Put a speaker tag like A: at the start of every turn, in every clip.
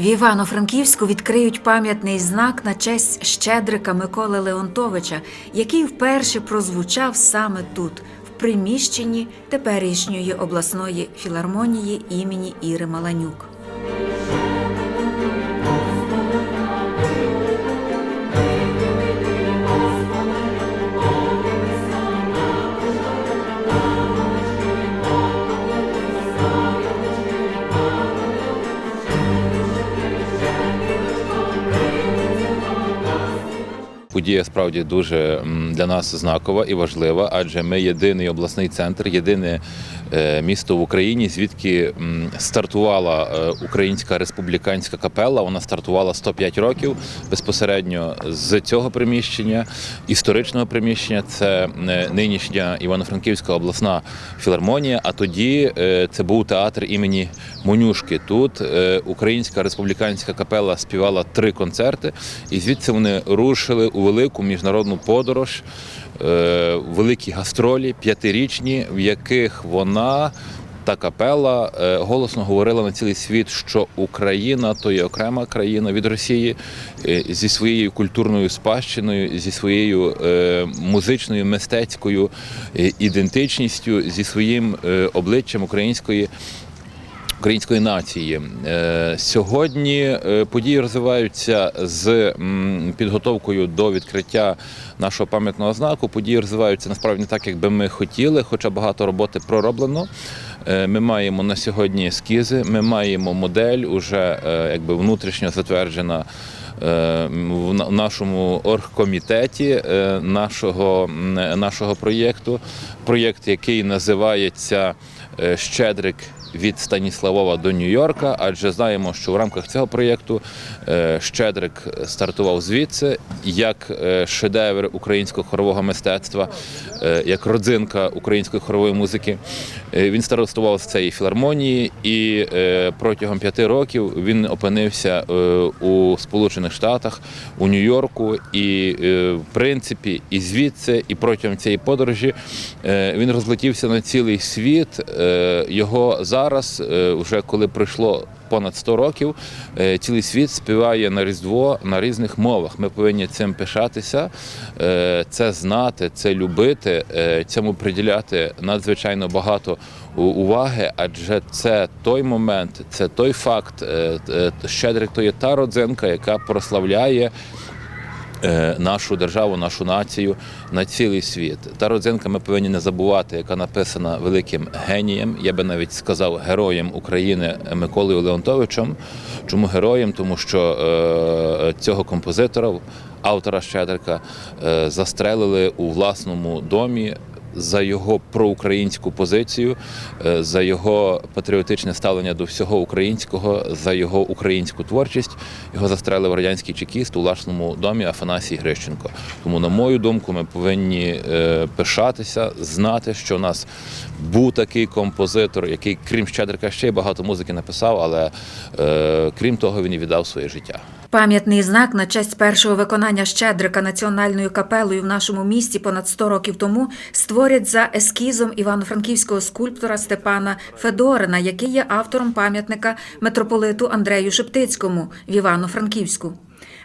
A: В Івано-Франківську відкриють пам'ятний знак на честь Щедрика Миколи Леонтовича, який вперше прозвучав саме тут, в приміщенні теперішньої обласної філармонії імені Іри Маланюк.
B: Подія справді дуже для нас знакова і важлива, адже ми єдиний обласний центр, єдине місто в Україні, звідки стартувала е, українська республіканська капела. Вона стартувала 105 років безпосередньо з цього приміщення, історичного приміщення. Це е, нинішня Івано-Франківська обласна філармонія. А тоді е, це був театр імені Монюшки. Тут е, українська республіканська капела співала три концерти, і звідси вони рушили у велику міжнародну подорож, е, великі гастролі, п'ятирічні, в яких вона. Та капела е, голосно говорила на цілий світ, що Україна то є окрема країна від Росії е, зі своєю культурною спадщиною, зі своєю е, музичною мистецькою е, ідентичністю, зі своїм е, обличчям української української нації. Е, Сьогодні е, події розвиваються з підготовкою до відкриття нашого пам'ятного знаку. Події розвиваються насправді не так, як би ми хотіли, хоча багато роботи пророблено. Е, Ми маємо на сьогодні ескізи, ми маємо модель, уже якби внутрішньо затверджена. В нашому оргкомітеті нашого, нашого проєкту, проєкт, який називається Щедрик від Станіславова до Нью-Йорка, адже знаємо, що в рамках цього проєкту е, Щедрик стартував звідси як е, шедевр українського хорового мистецтва, е, як родзинка української хорової музики. Він стартував з цієї філармонії, і протягом п'яти років він опинився у Сполучених Штатах, у Нью-Йорку, і в принципі, і звідси, і протягом цієї подорожі він розлетівся на цілий світ. Його зараз, е, вже коли пройшло. Понад 100 років е, цілий світ співає на Різдво на різних мовах. Ми повинні цим пишатися, е, це знати, це любити, цьому приділяти надзвичайно багато уваги, адже це той момент, це той факт. Щедрик то є та родзинка, яка прославляє нашу державу, нашу націю на цілий світ. Та родзинка ми повинні не забувати, яка написана великим генієм, я би навіть сказав героєм України Миколою Леонтовичем. Чому героєм? Тому що е, цього композитора, автора Щедрика, е, застрелили у власному домі. За його проукраїнську позицію, е, за його патріотичне ставлення до всього українського, за його українську творчість. Його застрелив радянський чекіст у власному домі Афанасій Грищенко. Тому, на мою думку, ми повинні е, пишатися, знати, що у нас був такий композитор, який, крім Щедрика, ще й багато музики написав, але е, крім того, він і віддав своє життя.
A: Пам'ятний знак на честь першого виконання Щедрика національною капелою в нашому місті понад 100 років тому створять за ескізом івано-франківського скульптора Степана Федорина, який є автором пам'ятника митрополиту Андрею Шептицькому в Івано-Франківську.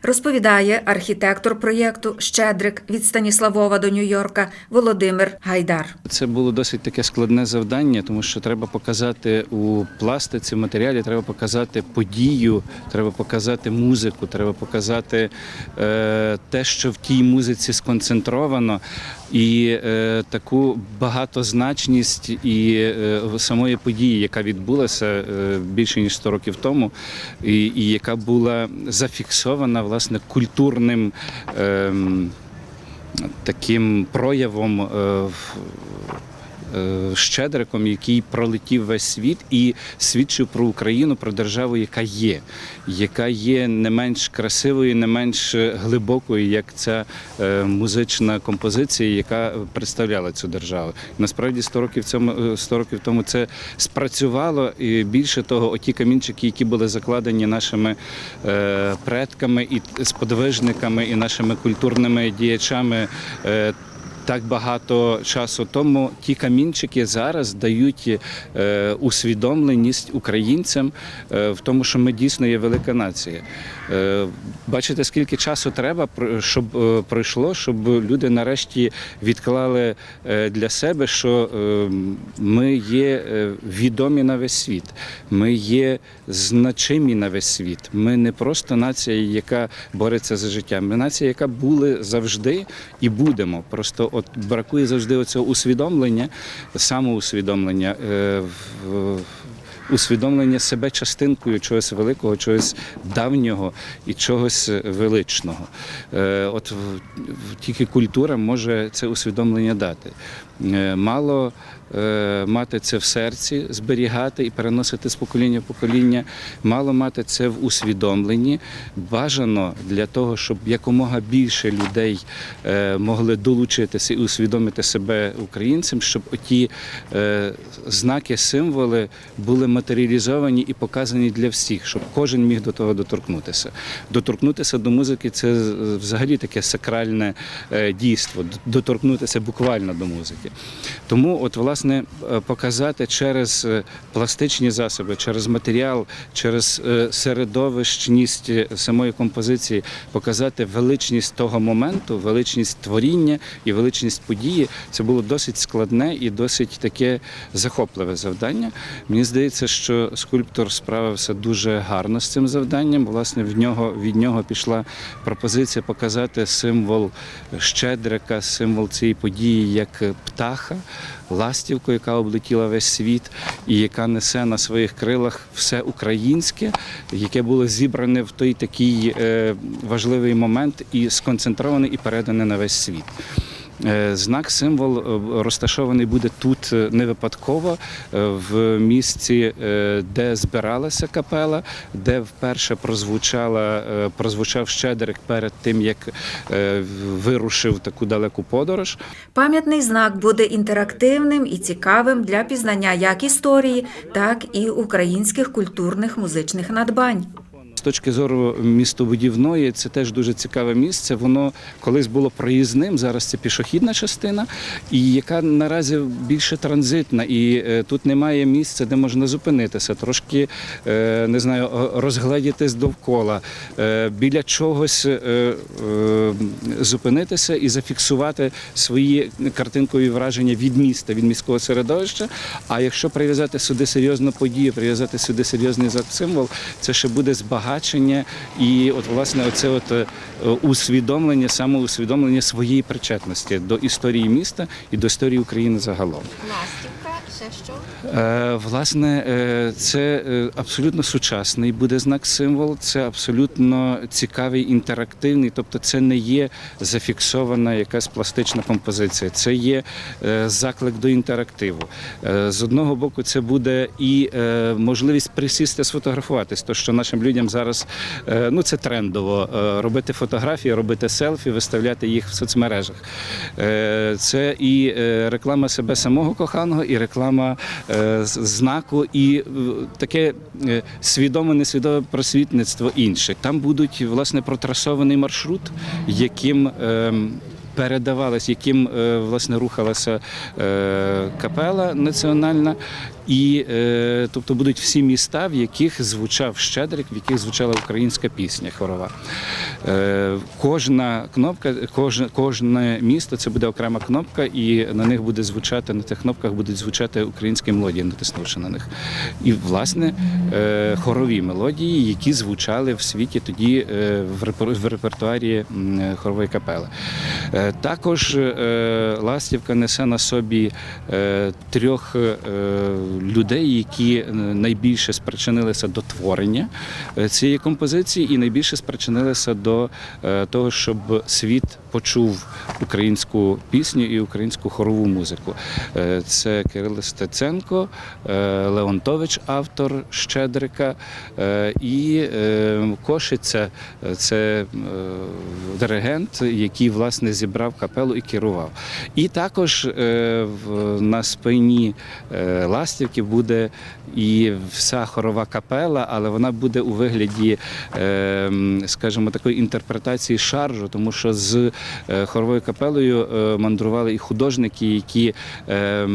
A: Розповідає архітектор проєкту Щедрик від Станіславова до Нью-Йорка Володимир Гайдар.
C: Це було досить таке складне завдання, тому що треба показати у пластиці матеріалі, треба показати подію, треба показати музику, треба показати е, те, що в тій музиці сконцентровано, і е, таку багатозначність і е, самої події, яка відбулася е, більше ніж 100 років тому, і, і яка була зафіксована власне культурним. Е, таким проявом е, Щедриком, який пролетів весь світ і свідчив про Україну, про державу, яка є, яка є не менш красивою, не менш глибокою, як ця е, музична композиція, яка представляла цю державу. Насправді 100 років цьому е, 100 років тому це спрацювало. І більше того, оті камінчики, які були закладені нашими е, предками і сподвижниками, і нашими культурними діячами. Так багато часу тому ті камінчики зараз дають е, усвідомленість українцям е, в тому, що ми дійсно є велика нація. Е, бачите, скільки часу треба, щоб пройшло, щоб люди нарешті відклали для себе, що ми є відомі на весь світ, ми є значимі на весь світ. Ми не просто нація, яка бореться за життя. Ми нація, яка були завжди і будемо. Просто от бракує завжди оцього усвідомлення, самоусвідомлення. е, в- Усвідомлення себе частинкою чогось великого, чогось давнього і чогось величного. Е, От тільки культура може це усвідомлення дати. Е, Мало е, мати це в серці, зберігати і переносити з покоління в покоління. Мало мати це в усвідомленні. Бажано для того, щоб якомога більше людей могли долучитися і усвідомити себе українцем, щоб оті знаки, символи були матеріалізовані і показані для всіх, щоб кожен міг до того доторкнутися. Доторкнутися до музики це взагалі таке сакральне е, дійство, доторкнутися буквально до музики. Тому, от, власне, е, показати через е, пластичні засоби, через матеріал, через середовищність самої композиції, показати величність того моменту, величність творіння і величність події. Це було досить складне і досить таке захопливе завдання. Мені здається, що скульптор справився дуже гарно з цим завданням. Власне, в нього від нього пішла пропозиція показати символ щедрика, символ цієї події як птаха, ластівку, яка облетіла весь світ, і яка несе на своїх крилах все українське, яке було зібране в той такий е, важливий момент і сконцентроване і передане на весь світ. Е, Знак, символ е, розташований буде тут е, не випадково, в місці, де збиралася капела, де вперше прозвучала, прозвучав щедрик перед тим, як вирушив таку далеку подорож.
A: Пам'ятний знак буде інтерактивним і цікавим для пізнання як історії, так і українських культурних музичних надбань.
C: Точки зору містобудівної, це теж дуже цікаве місце. Воно колись було проїзним, зараз це пішохідна частина, і яка наразі більше транзитна. І е, тут немає місця, де можна зупинитися, трошки е, не знаю, розгледітись довкола, е, біля чогось зупинитися і зафіксувати свої картинкові враження від міста, від міського середовища. А якщо прив'язати сюди серйозну подію, прив'язати сюди серйозний символ, це ще буде збагачення і от власне оце от е, усвідомлення, самоусвідомлення своєї причетності до історії міста і до історії України загалом.
D: Ще що?
C: Е, Власне, е, це е, абсолютно сучасний буде знак символ. Це абсолютно цікавий, інтерактивний. Тобто, це не є зафіксована якась пластична композиція. Це є заклик до інтерактиву. З одного боку, це буде і можливість присісти сфотографуватись, то що нашим людям зараз ну це трендово робити фотографії, робити селфі, виставляти їх в соцмережах. Це і реклама себе самого коханого, і реклама е, знаку, і е, таке е, свідоме, несвідоме просвітництво інших. Там будуть власне протрасований маршрут, яким ем, передавалась, яким власне рухалася капела національна, і е, тобто будуть всі міста, в яких звучав щедрик, в яких звучала українська пісня хорова. Е, Кожна кнопка, кожне, кожне місто це буде окрема кнопка, і на них буде звучати на тих кнопках будуть звучати українські мелодії, натиснувши на них. І власне е, хорові мелодії, які звучали в світі тоді е, в репер- в репертуарі хорової капели. Е, Також е, Ластівка несе на собі е, трьох е, людей, які е, найбільше спричинилися до творення е, цієї композиції і найбільше спричинилися до е, того, щоб світ почув українську пісню і українську хорову музику. Це Кирило Стеценко, Леонтович, автор Щедрика, і Кошиця це диригент, який власне зібрав капелу і керував. І також на спині е, ластівки буде і вся хорова капела, але вона буде у вигляді, е, скажімо, такої інтерпретації шаржу, тому що з е, хоровою капелою е, мандрували і художники, які е,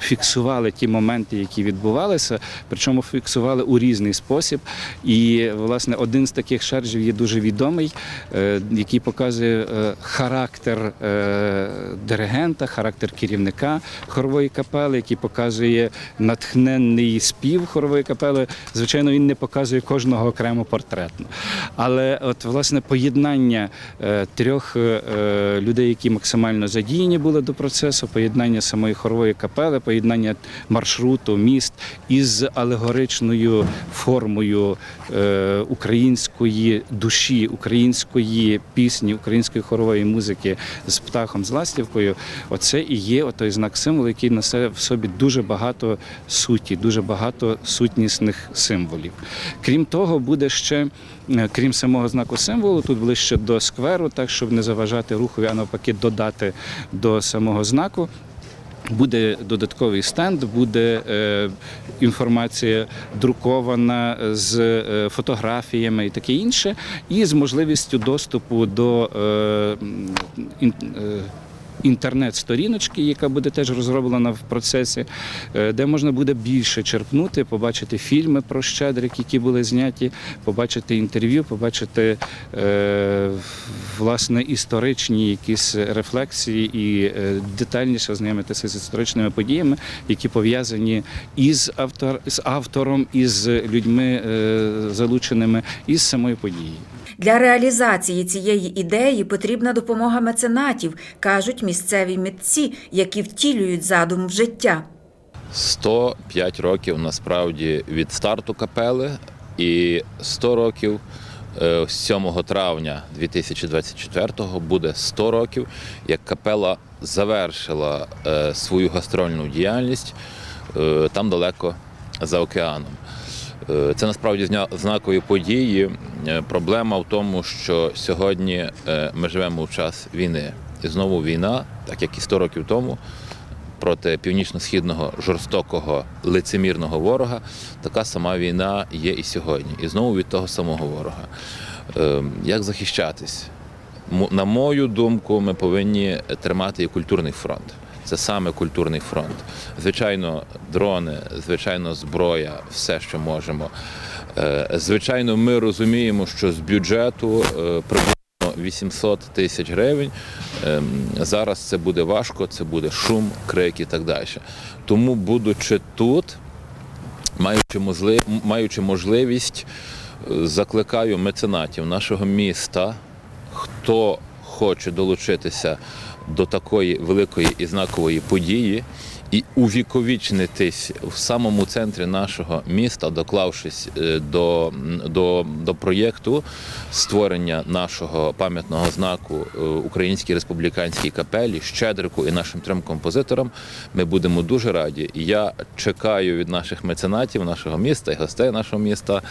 C: фіксували ті моменти, які відбувалися, причому фіксували у різний спосіб. І власне один з таких шаржів є дуже відомий, е, який показує характер диригента, характер керівника хорової капели, який показує натхненний спів хорової капели. Звичайно, він не показує кожного окремо портретно. Але от власне поєднання е, трьох е, людей, які максимально задіяні були до процесу, поєднання самої хорової капели, поєднання маршруту, міст із алегоричною формою е, української душі, української пісні, української хорової музики з птахом, з ластівкою. Оце і є той знак символу, який несе в собі дуже багато суті, дуже багато сутнісних символів. Крім того, буде ще. е, Крім самого знаку символу, тут ближче до скверу, так щоб не заважати рухові, а навпаки додати до самого знаку. Буде додатковий стенд, буде е, інформація друкована з е, фотографіями і таке інше, і з можливістю доступу до е, е, інтернет-сторіночки, яка буде теж розроблена в процесі, е, де можна буде більше черпнути, побачити фільми про Щедрик, які були зняті, побачити інтерв'ю, побачити е, власне історичні якісь рефлексії і е, детальніше ознайомитися з історичними подіями, які пов'язані із автор, з автором, із людьми залученими, із самою подією.
A: Для реалізації цієї ідеї потрібна допомога меценатів, кажуть місцеві митці, які втілюють задум в життя.
B: 105 років насправді від старту капели, і 100 років е, 7 травня 2024 буде 100 років, як капела завершила е, свою гастрольну діяльність е, там далеко за океаном. Е, Це насправді знакові події. Е, Проблема в тому, що сьогодні е, ми живемо в час війни. І знову війна, так як і 100 років тому, проти північно-східного жорстокого лицемірного ворога, така сама війна є і сьогодні. І знову від того самого ворога. Е, Як захищатись? На мою думку, ми повинні тримати і культурний фронт. Це саме культурний фронт. Звичайно, дрони, звичайно, зброя, все, що можемо. Е, Звичайно, ми розуміємо, що з бюджету е, приблизно 800 тисяч гривень. Ем, Зараз це буде важко, це буде шум, крик і так далі. Тому, будучи тут, маючи, можлив... маючи можливість, е, закликаю меценатів нашого міста, хто хоче долучитися до такої великої і знакової події і увіковічнитись в самому центрі нашого міста, доклавшись е, до, до, до проєкту створення нашого пам'ятного знаку е, Українській республіканській капелі, Щедрику і нашим трьом композиторам, ми будемо дуже раді. Я чекаю від наших меценатів нашого міста і гостей нашого міста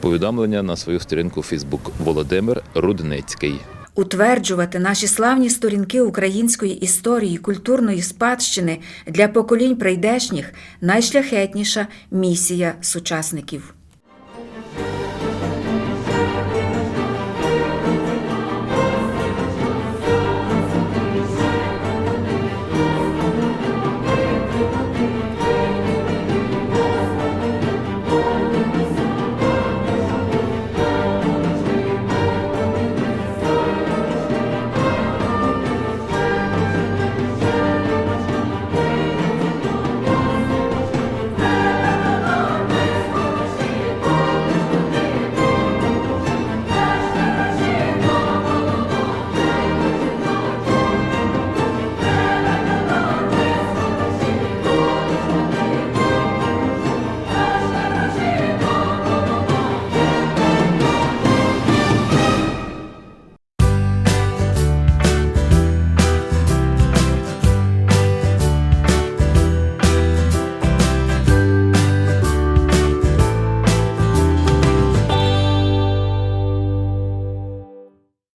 B: повідомлення на свою сторінку Фейсбук Володимир Рудницький.
A: Утверджувати наші славні сторінки української історії, культурної спадщини для поколінь прийдешніх найшляхетніша місія сучасників.